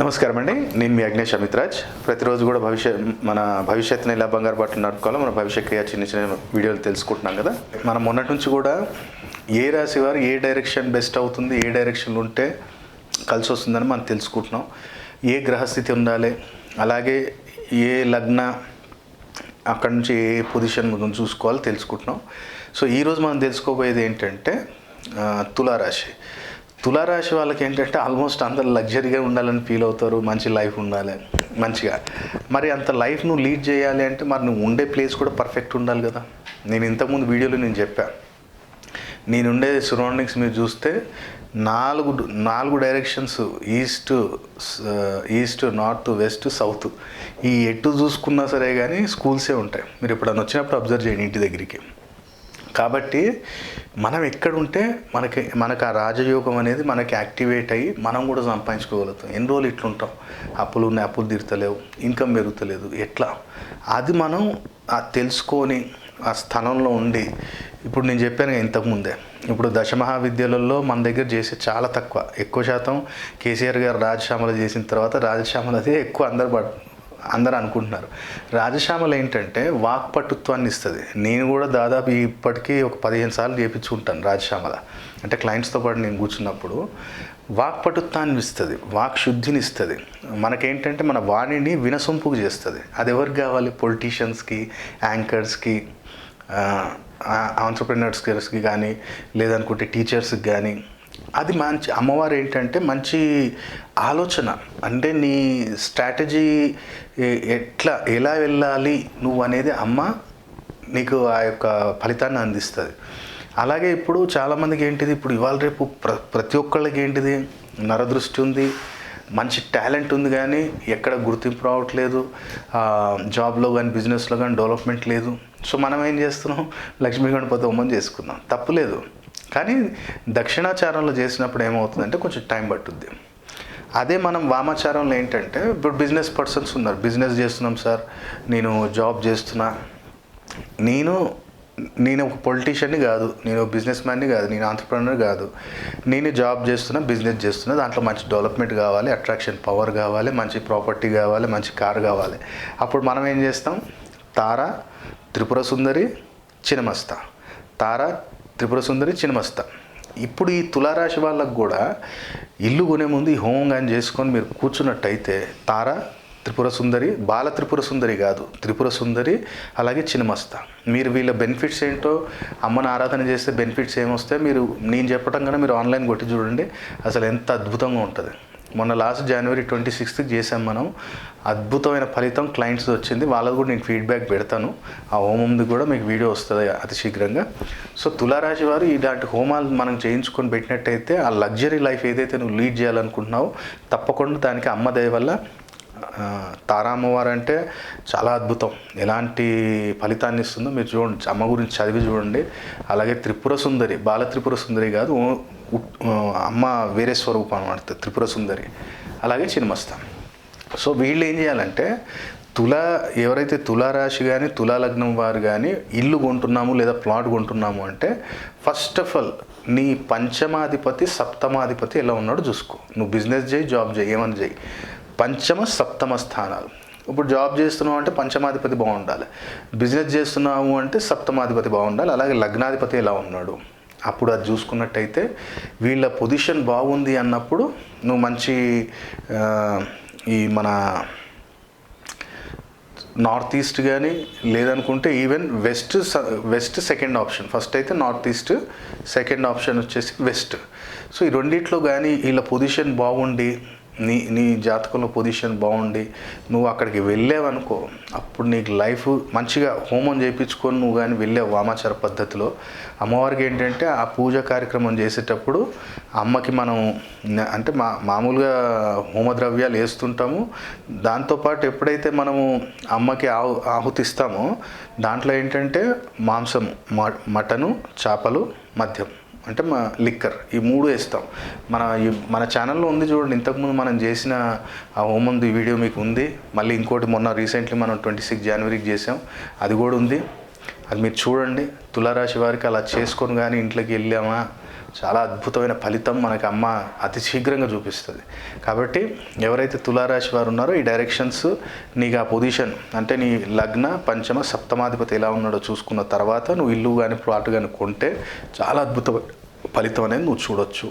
నమస్కారం అండి నేను మీ అగ్నేష్ అమిత్రాజ్ ప్రతిరోజు కూడా భవిష్యత్ మన భవిష్యత్తుని ఎలా బంగారు పట్టు నడుపుకోవాలో మన భవిష్యత్ క్రియ చిన్న చిన్న వీడియోలు తెలుసుకుంటున్నాం కదా. మనం మొన్నటి నుంచి కూడా ఏ రాశి వారు ఏ డైరెక్షన్ బెస్ట్ అవుతుంది ఏ డైరెక్షన్లు ఉంటే కలిసి వస్తుందని మనం తెలుసుకుంటున్నాం. ఏ గ్రహస్థితి ఉండాలి అలాగే ఏ లగ్న అక్కడి నుంచి ఏ పొజిషన్ మనం చూసుకోవాలో తెలుసుకుంటున్నాం. సో ఈరోజు మనం తెలుసుకోబోయేది ఏంటంటే తులారాశి. తులారాశి వాళ్ళకి ఏంటంటే ఆల్మోస్ట్ అందరు లగ్జరీగా ఉండాలని ఫీల్ అవుతారు మంచి లైఫ్ ఉండాలి మంచిగా. మరి అంత లైఫ్ నువ్వు లీడ్ చేయాలి అంటే మరి నువ్వు ఉండే ప్లేస్ కూడా పర్ఫెక్ట్ ఉండాలి కదా. నేను ఇంతకుముందు వీడియోలో నేను చెప్పాను నేనుండే సరౌండింగ్స్ మీరు చూస్తే నాలుగు నాలుగు directions east east north west south ఈ ఎటు చూసుకున్నా సరే కానీ స్కూల్సే ఉంటాయి. మీరు ఎప్పుడన్నా వచ్చినప్పుడు అబ్జర్వ్ చేయండి ఇంటి దగ్గరికి. కాబట్టి మనం ఎక్కడుంటే మనకి మనకు ఆ రాజయోగం అనేది మనకి యాక్టివేట్ అయ్యి మనం కూడా సంపాదించుకోగలుగుతాం. ఎన్ని రోజులు ఇట్లుంటాం? అప్పులు ఉన్నాయి అప్పులు తీరుతలేవు ఇన్కమ్ పెరుగుతలేదు. ఎట్లా? అది మనం ఆ తెలుసుకొని ఆ స్థలంలో ఉండి ఇప్పుడు నేను చెప్పాను ఇంతకుముందే ఇప్పుడు దశమహావిద్యలలో మన దగ్గర చేసే చాలా తక్కువ ఎక్కువ శాతం కేసీఆర్ గారు రాజశ్యామల చేసిన తర్వాత రాజశ్యామలదే ఎక్కువ అందరు అందరు అనుకుంటున్నారు. రాజశ్యామల ఏంటంటే వాక్పటుత్వాన్ని ఇస్తుంది. నేను కూడా దాదాపు ఇప్పటికీ ఒక పదిహేను సార్లు చేయించుకుంటాను రాజశ్యామల. అంటే క్లయింట్స్తో పాటు నేను కూర్చున్నప్పుడు వాక్పటుత్వాన్ని ఇస్తుంది. వాక్ శుద్ధిని ఇస్తుంది. మనకేంటంటే మన వాణిని వినసొంపుకు చేస్తుంది. అది ఎవరికి కావాలి? పొలిటీషియన్స్కి యాంకర్స్కి ఆంటర్ప్రినర్స్కి కానీ లేదనుకుంటే టీచర్స్కి కానీ అది మంచి అమ్మవారు ఏంటంటే మంచి ఆలోచన. అంటే నీ స్ట్రాటజీ ఎట్లా ఎలా వెళ్ళాలి నువ్వు అనేది అమ్మ నీకు ఆ యొక్క ఫలితాన్ని అందిస్తుంది. అలాగే ఇప్పుడు చాలామందికి ఏంటిది ఇప్పుడు ఇవాళ రేపు ప్ర ప్రతి ఒక్కళ్ళకి ఏంటిది నరదృష్టి ఉంది మంచి టాలెంట్ ఉంది కానీ ఎక్కడ గుర్తింపు రావట్లేదు జాబ్లో కానీ బిజినెస్లో కానీ డెవలప్మెంట్ లేదు. సో మనం ఏం చేస్తున్నాం లక్ష్మీ గణపతి హోమం చేసుకుందాం. తప్పులేదు కానీ దక్షిణాచారంలో చేసినప్పుడు ఏమవుతుందంటే కొంచెం టైం పట్టుద్ది. అదే మనం వామాచారంలో ఏంటంటే ఇప్పుడు బిజినెస్ పర్సన్స్ ఉన్నారు. బిజినెస్ చేస్తున్నాం సార్ నేను జాబ్ చేస్తున్నా. నేను నేను ఒక పొలిటీషియన్ని కాదు. నేను బిజినెస్ మ్యాన్ని కాదు. నేను ఆంటర్ప్రినర్ కాదు. నేను జాబ్ చేస్తున్నా బిజినెస్ చేస్తున్నా దాంట్లో మంచి డెవలప్మెంట్ కావాలి అట్రాక్షన్ పవర్ కావాలి మంచి ప్రాపర్టీ కావాలి మంచి కార్ కావాలి. అప్పుడు మనం ఏం చేస్తాం? తార త్రిపుర సుందరి చినమస్త. తార త్రిపుర సుందరి చినమస్త. ఇప్పుడు ఈ తులారాశి వాళ్ళకు కూడా ఇల్లు కొనే ముందు ఈ హోమం కానీ చేసుకొని మీరు కూర్చున్నట్టయితే తార త్రిపుర సుందరి బాల త్రిపుర సుందరి కాదు త్రిపుర సుందరి అలాగే చినమస్త. మీరు వీళ్ళ బెనిఫిట్స్ ఏంటో అమ్మను ఆరాధన చేస్తే బెనిఫిట్స్ ఏమొస్తే మీరు నేను చెప్పటం కన్నా మీరు ఆన్లైన్ కొట్టి చూడండి అసలు ఎంత అద్భుతంగా ఉంటుంది. మొన్న లాస్ట్ జనవరి ట్వంటీ సిక్స్త్ చేసాం మనం. అద్భుతమైన ఫలితం క్లయింట్స్ వచ్చింది. వాళ్ళకు కూడా నేను ఫీడ్బ్యాక్ పెడతాను. ఆ హోమంది కూడా మీకు వీడియో వస్తుంది అతి శీఘ్రంగా. సో తులారాశి వారు ఇలాంటి హోమాలు మనం చేయించుకొని పెట్టినట్టయితే ఆ లగ్జరీ లైఫ్ ఏదైతే నువ్వు లీడ్ చేయాలనుకుంటున్నావో తప్పకుండా దానికి అమ్మ దయ వల్ల తారామ్మవారు అంటే చాలా అద్భుతం. ఎలాంటి ఫలితాన్ని ఇస్తుందో మీరు చూడండి. అమ్మ గురించి చదివి చూడండి. అలాగే త్రిపుర సుందరి బాల త్రిపుర సుందరి కాదు అమ్మ వేరే స్వరూపం అనమాట త్రిపుర సుందరి. అలాగే చిన్నమస్త సో వీళ్ళు ఏం చేయాలంటే తులా ఎవరైతే తులారాశి కానీ తులాలగ్నం వారు కానీ ఇల్లు కొంటున్నాము లేదా ప్లాట్ కొంటున్నాము అంటే ఫస్ట్ ఆఫ్ ఆల్ నీ పంచమాధిపతి సప్తమాధిపతి ఎలా ఉన్నాడో చూసుకో. నువ్వు బిజినెస్ చేయి జాబ్ చేయి ఏమని చేయి. పంచమ సప్తమ స్థానాలు. ఇప్పుడు జాబ్ చేస్తున్నావు అంటే పంచమాధిపతి బాగుండాలి బిజినెస్ చేస్తున్నావు అంటే సప్తమాధిపతి బాగుండాలి అలాగే లగ్నాధిపతి ఎలా ఉన్నాడు? అప్పుడు అది చూసుకున్నట్టయితే వీళ్ళ పొజిషన్ బాగుంది అన్నప్పుడు నువ్వు మంచి ఈ మన నార్త్ ఈస్ట్ కానీ లేదనుకుంటే ఈవెన్ వెస్ట్ స- వెస్ట్ సెకండ్ ఆప్షన్. ఫస్ట్ అయితే నార్త్ ఈస్ట్ సెకండ్ ఆప్షన్ వచ్చేసి వెస్ట్. సో ఈ రెండిట్లో కానీ వీళ్ళ పొజిషన్ బాగుండి నీ నీ జాతకంలో పొజిషన్ బాగుండి నువ్వు అక్కడికి వెళ్ళావనుకో అప్పుడు నీకు లైఫ్ మంచిగా హోమం చేయించుకొని నువ్వు కానీ వెళ్ళావు వామాచార పద్ధతిలో. అమ్మవారికి ఏంటంటే ఆ పూజ కార్యక్రమం చేసేటప్పుడు అమ్మకి మనం అంటే మా మామూలుగా హోమద్రవ్యాలు వేస్తుంటాము. దాంతోపాటు ఎప్పుడైతే మనము అమ్మకి ఆహు ఆహుతిస్తామో దాంట్లో ఏంటంటే మాంసం మ- మటను చేపలు మద్యం. అంటే మా లిక్కర్ ఈ మూడు వేస్తాం. మన మన ఛానల్లో ఉంది చూడండి ఇంతకుముందు మనం చేసిన ఆ హోమంది వీడియో మీకు ఉంది. మళ్ళీ ఇంకోటి మొన్న రీసెంట్లీ మనం ట్వంటీ సిక్స్ జనవరికి చేసాం అది కూడా ఉంది. అది మీరు చూడండి తులారాశి వారికి అలా చేసుకొని కానీ ఇంట్లోకి వెళ్ళామా? చాలా అద్భుతమైన ఫలితం మనకి అమ్మ అతి శీఘ్రంగా చూపిస్తుంది. కాబట్టి ఎవరైతే తులారాశి వారు ఉన్నారో ఈ డైరెక్షన్స్ నీకు ఆ పొజిషన్ అంటే నీ లగ్న పంచమ సప్తమాధిపతి ఎలా ఉన్నాడో చూసుకున్న తర్వాత నువ్వు ఇల్లు కానీ ప్లాట్ కానీ కొంటే చాలా అద్భుత ఫలితం అనేది నువ్వు చూడొచ్చు.